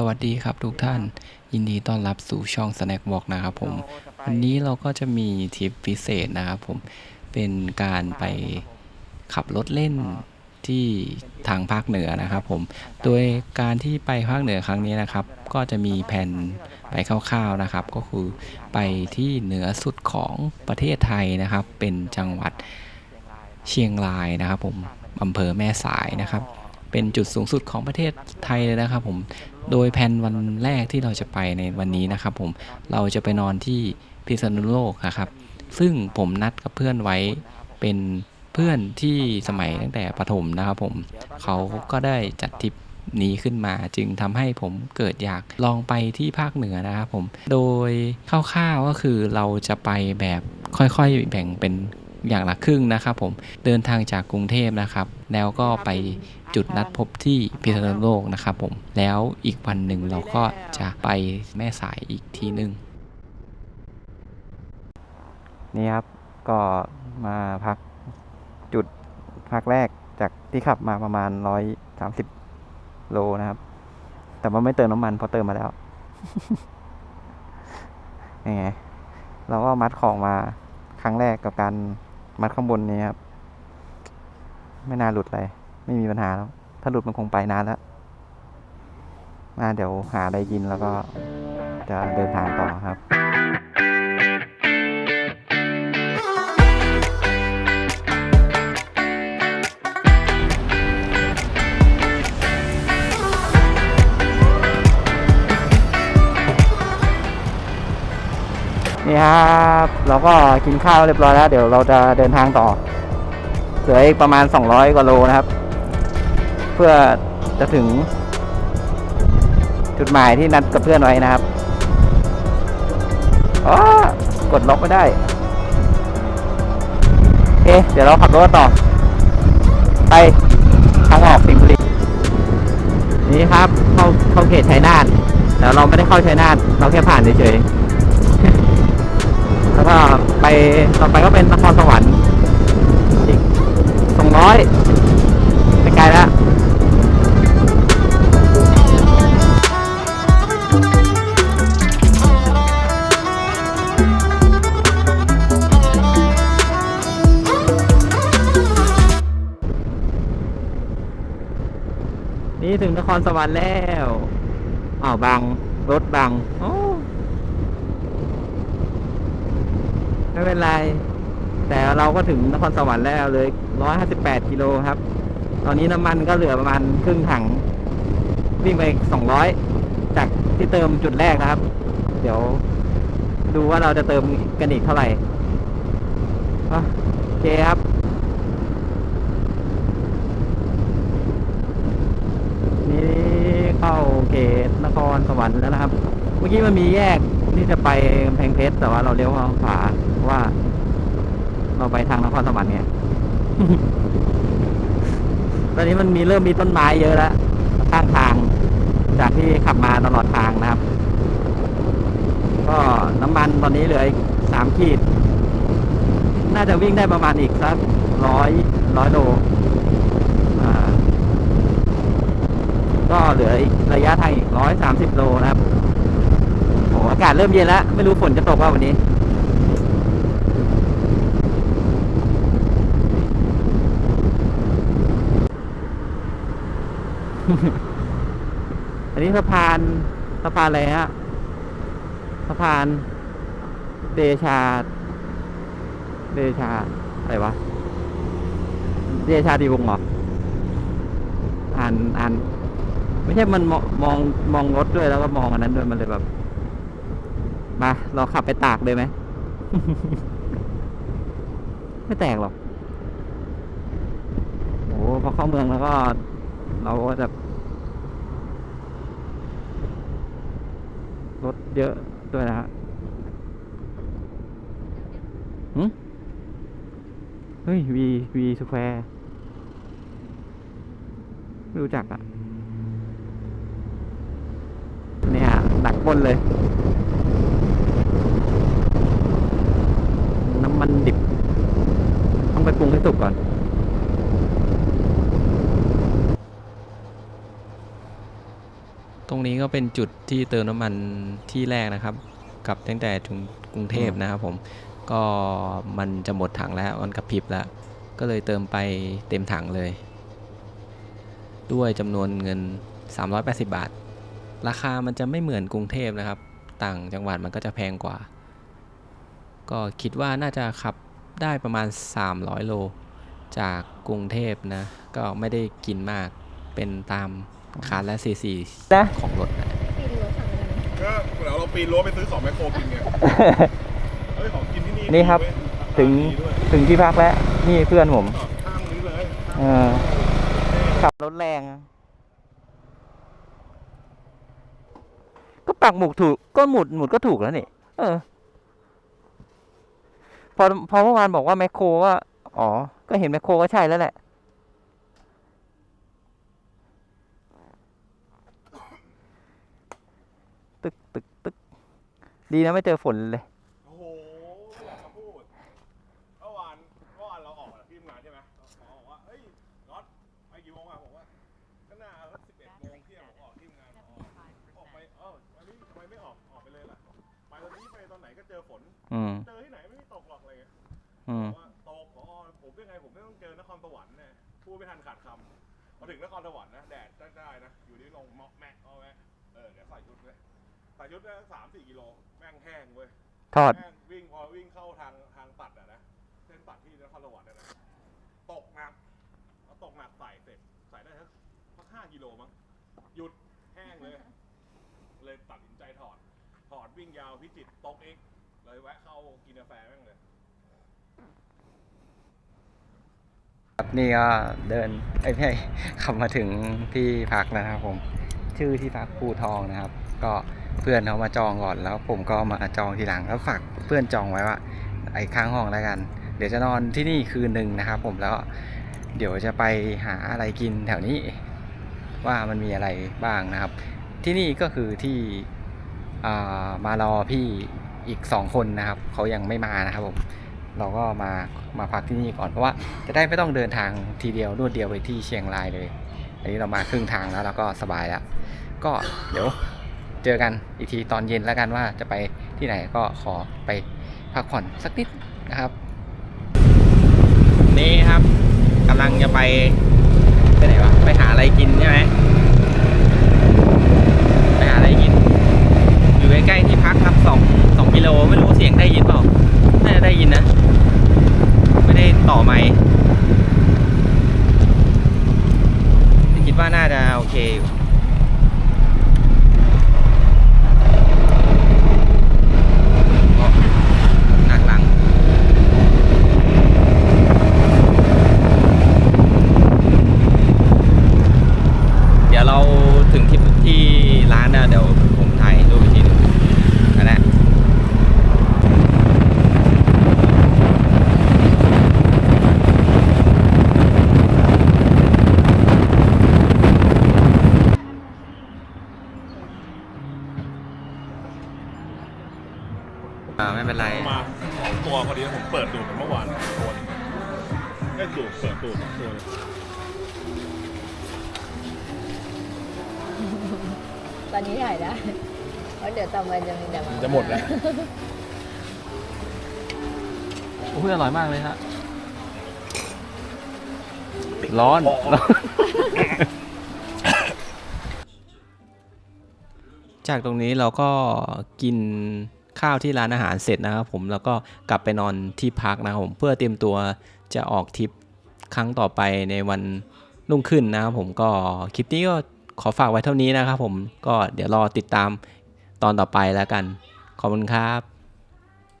สวัสดีครับทุกท่าน ยินดีต้อนรับสู่ช่อง Snack Walk นะครับผม วันนี้เราก็จะมีทริปพิเศษนะครับผม เป็นการไปขับรถเล่นที่ทางภาคเหนือนะครับผม โดยการที่ไปภาคเหนือครั้งนี้นะครับ ก็จะมีแผนไปคร่าวๆนะครับ ก็คือไปที่เหนือสุดของประเทศไทยนะครับ เป็นจังหวัดเชียงรายนะครับผมอำเภอแม่สายนะครับ เป็นจุดสูงสุดของประเทศไทยเลยนะครับผม โดยแผนวันแรกที่เราจะไปในวันนี้นะครับผม เราจะไปนอนที่พิษณุโลกนะครับ ซึ่งผมนัดกับเพื่อนไว้เป็นเพื่อนที่สมัยตั้งแต่ประถมนะครับผม เขาก็ได้จัดทริปนี้ขึ้นมาจึงทำให้ผมเกิดอยากลองไปที่ภาคเหนือนะครับผม โดยคร่าวๆก็คือเราจะไปแบบค่อยๆแบ่งเป็นอย่างละครึ่งนะครับผมเดินทางจากกรุงเทพนะครับ แล้วก็ไป จุดนัดพบที่พิษณุโลกนะครับผม แล้วอีกวันหนึ่งเราก็จะไปแม่สายอีกทีหนึ่งนี่ครับ ก็มาพักจุดพักแรกจากที่ขับมาประมาณร้อยสามสิบโลนะครับ แต่ว่าไม่เติมน้ำมันเพราะเติมมาแล้วยังไงเราก็มัดของมาครั้งแรกกับการมัดข้างบนนี้ครับ ไม่น่าหลุดเลย ไม่มีปัญหาแล้ว ถ้าหลุดมันคงไปนานแล้วมาเดี๋ยวหาอะไรกินแล้วก็จะเดินทางต่อครับนี่ครับเราก็กินข้าวเรียบร้อยแล้ว เดี๋ยวเราจะเดินทางต่อเหลืออีกประมาณ 200กว่าโลนะครับ เพื่อจะถึง จุดหมายที่นัดกับเพื่อนไว้นะครับอ๋อกดล็อกไม่ได้โอเคเดี๋ยวเราขับรถต่อ ไปทางออกสิงห์บุรีนี่ครับเข้าเข้าเขตชัยนาทแต่เราไม่ได้เข้าชัยนาทเราแค่ผ่านเฉยๆแล้วก็ไปต่อไปก็เป็นนครสวรรค์อีกสองร้อย นี่ถึงนครสวรรค์แล้วอ้าวบัง รถบังโอ้ไม่เป็นไร แต่เราก็ถึงนครสวรรค์แล้วเลย158กิโลครับ ตอนนี้น้ำมันก็เหลือประมาณครึ่งถัง วิ่งไป200จากที่เติมจุดแรกนะครับ เดี๋ยว ดูว่าเราจะเติมกันอีกเท่าไหร่โอเคครับ นี่ เขตนครสวรรค์แล้วนะครับ เมื่อกี้มันมีแยกที่จะไปกำแพงเพชรแต่ว่าเราเลี้ยวทางขวาเพราะว่า เราไปทางนครสวรรค์ไงตอนนี้มันมีเริ่มมีต้นไม้เยอะแล้วข้างทาง จากที่ขับมาตลอดทางนะครับ ก็น้ำมันตอนนี้เหลืออีกสามขีด น่าจะวิ่งได้ประมาณอีกสักร้อยร้อยโลอ่า ก็เหลืออีกระยะทางอีกร้อยสามสิบโลนะครับโอ้อากาศเริ่มเย็นแล้ว ไม่รู้ฝนจะตกว่าวันนี้ อันนี้สะพานสะพานอะไรฮะสะพานเดชา เดชา อะไรวะ เดชาดีวงเหรออ่านอ่าน ไม่ใช่มันมองมองมองรถด้วยแล้วก็มองอันนั้นด้วยมันเลยแบบมาเราขับไปตากเลยไหม ไม่แตกหรอกโอ้พอเข้าเมืองแล้วก็ เราก็จะรถเยอะด้วยนะฮะหึเฮ้ยวีวีสแควร์ไม่รู้จักอะ เนี่ย ดักบนเลย น้ำมันดิบ ต้องไปปรุงให้สุกก่อน ตรงนี้ก็เป็นจุดที่เติมน้ำมันที่แรกนะครับ กับตั้งแต่ถึงกรุงเทพนะครับผมก็มันจะหมดถังแล้วมันกระพริบแล้ว ก็เลยเติมไปเต็มถังเลย ด้วยจำนวนเงิน 380 บาท ราคามันจะไม่เหมือนกรุงเทพนะครับ ต่างจังหวัดมันก็จะแพงกว่า ก็คิดว่าน่าจะขับได้ประมาณ 300 โล จากกรุงเทพนะ ก็ไม่ได้กินมากเป็นตามคาร์และซีซีนะของรถนะปีนรั้วฝั่งนั้นก็เดี๋ยวเราปีนรั้วไปซื้อของแมคโครกินไงเฮ้ยของกินที่นี่นี่ครับ ถึงดีด้วยถึงที่พักแล้ว นี่เพื่อนผมจอดข้างนี้เลยเออขับรถแรง ก็ปักหมุดถูกก็หมุดหมุดก็ถูกแล้วนี่เออ พอพอเมื่อวานบอกว่าแมคโครว่าอ๋อ ก็เห็นแมคโครก็ใช่แล้วแหละตึกตึกตึกดีนะไม่เจอฝนเลย ก็เจอฝน อืม เจอที่ไหนไม่มีตกหรอกอะไรเงี้ยอืม ว่าตกอ๋อผมยังไงผมไม่ต้องเจอนครสวรรค์เนี่ยพูดไม่ทันขาดคำมาถึงนครสวรรค์นะแดดได้ๆนะ อยู่นี่ลงเมาะแมะเอาแมะเออเดี๋ยวใส่ชุดเลยใส่ชุดได้สามสี่กิโลแม่งแห้งเว้ย ทอด แม่งวิ่งพอวิ่งเข้าทางทางตัดอะนะเส้นตัดที่นครสวรรค์อะนะตกหนักแล้วตกหนักใส่เสร็จใส่ได้สักสักห้ากิโลมั้งหยุดแห้งเลย เลยตัดสินใจถอด ถอด วิ่งยาวพิจิตรตกเองเลยแวะเข้ากินกาแฟแม่งเลย ครับนี่ก็เดินไอ้ยไม่ใช่ขับมาถึงที่พักนะครับผม ชื่อที่พักภูทองนะครับ ก็เพื่อนเขามาจองก่อนแล้ว ผมก็มาจองทีหลังแล้วฝากเพื่อนจองไว้ว่า ไอ้ค้างห้องแล้วกัน เดี๋ยวจะนอนที่นี่คืนหนึ่งนะครับ ผมแล้ว เดี๋ยวจะไปหาอะไรกินแถวนี้ ว่ามันมีอะไรบ้างนะครับ ที่นี่ก็คือที่ มารอพี่อีกสองคนนะครับเขายังไม่มานะครับผมเราก็มามาพักที่นี่ก่อนเพราะว่าจะได้ไม่ต้องเดินทางทีเดียวรวดเดียวไปที่เชียงรายเลยอันนี้เรามาครึ่งทางแล้วเราก็สบายแล้วก็เดี๋ยวเจอกันอีกทีตอนเย็นแล้วกันว่าจะไปที่ไหนก็ขอไปพักผ่อนสักนิดนะครับ นี่ครับกำลังจะไปไปไหนวะไปหาอะไรกินใช่ไหมไปหาอะไรกิน อยู่ใกล้ๆที่พักครับสองสองกิโลไม่รู้เสียงได้ยินเปล่าน่าจะได้ยินนะ ไม่ได้ต่อไมค์คิดว่าน่าจะโอเคอยู่ ตอนนี้ถ่ายได้เพราะเดี๋ยวต่อไปจะมีแต่มาจะหมดแล้ว โอ้ยอร่อยมากเลยฮะร้อน จากตรงนี้เราก็กินข้าวที่ร้านอาหารเสร็จนะครับผมแล้วก็กลับไปนอนที่พักนะครับผมเพื่อเตรียมตัวจะออกทริปครั้งต่อไปในวันรุ่งขึ้นนะครับผมก็คลิปนี้ก็ ขอฝากไว้เท่านี้นะครับผมก็เดี๋ยวรอติดตามตอนต่อไปแล้วกัน ขอบคุณครับ